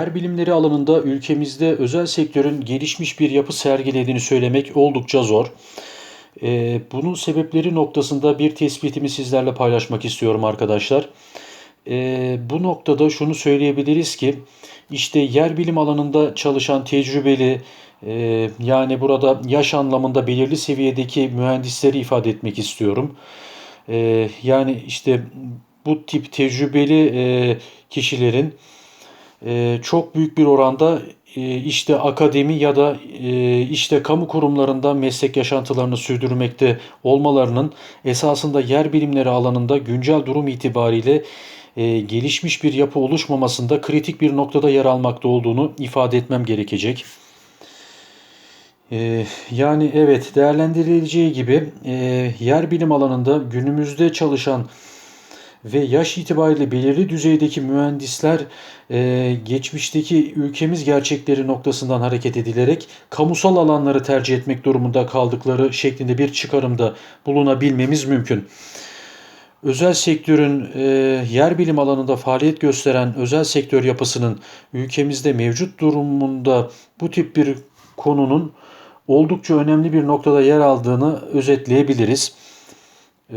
Yer bilimleri alanında ülkemizde özel sektörün gelişmiş bir yapı sergilediğini söylemek oldukça zor. Ee, bunun sebepleri noktasında bir tespitimi sizlerle paylaşmak istiyorum arkadaşlar. Ee, bu noktada şunu söyleyebiliriz ki işte yer bilim alanında çalışan tecrübeli e, yani burada yaş anlamında belirli seviyedeki mühendisleri ifade etmek istiyorum. Ee, yani işte bu tip tecrübeli e, kişilerin e, çok büyük bir oranda e, işte akademi ya da e, işte kamu kurumlarında meslek yaşantılarını sürdürmekte olmalarının esasında yer bilimleri alanında güncel durum itibariyle e, gelişmiş bir yapı oluşmamasında kritik bir noktada yer almakta olduğunu ifade etmem gerekecek. Yani evet değerlendirileceği gibi yer bilim alanında günümüzde çalışan ve yaş itibariyle belirli düzeydeki mühendisler e, geçmişteki ülkemiz gerçekleri noktasından hareket edilerek kamusal alanları tercih etmek durumunda kaldıkları şeklinde bir çıkarımda bulunabilmemiz mümkün. Özel sektörün e, yer bilim alanında faaliyet gösteren özel sektör yapısının ülkemizde mevcut durumunda bu tip bir konunun oldukça önemli bir noktada yer aldığını özetleyebiliriz. E,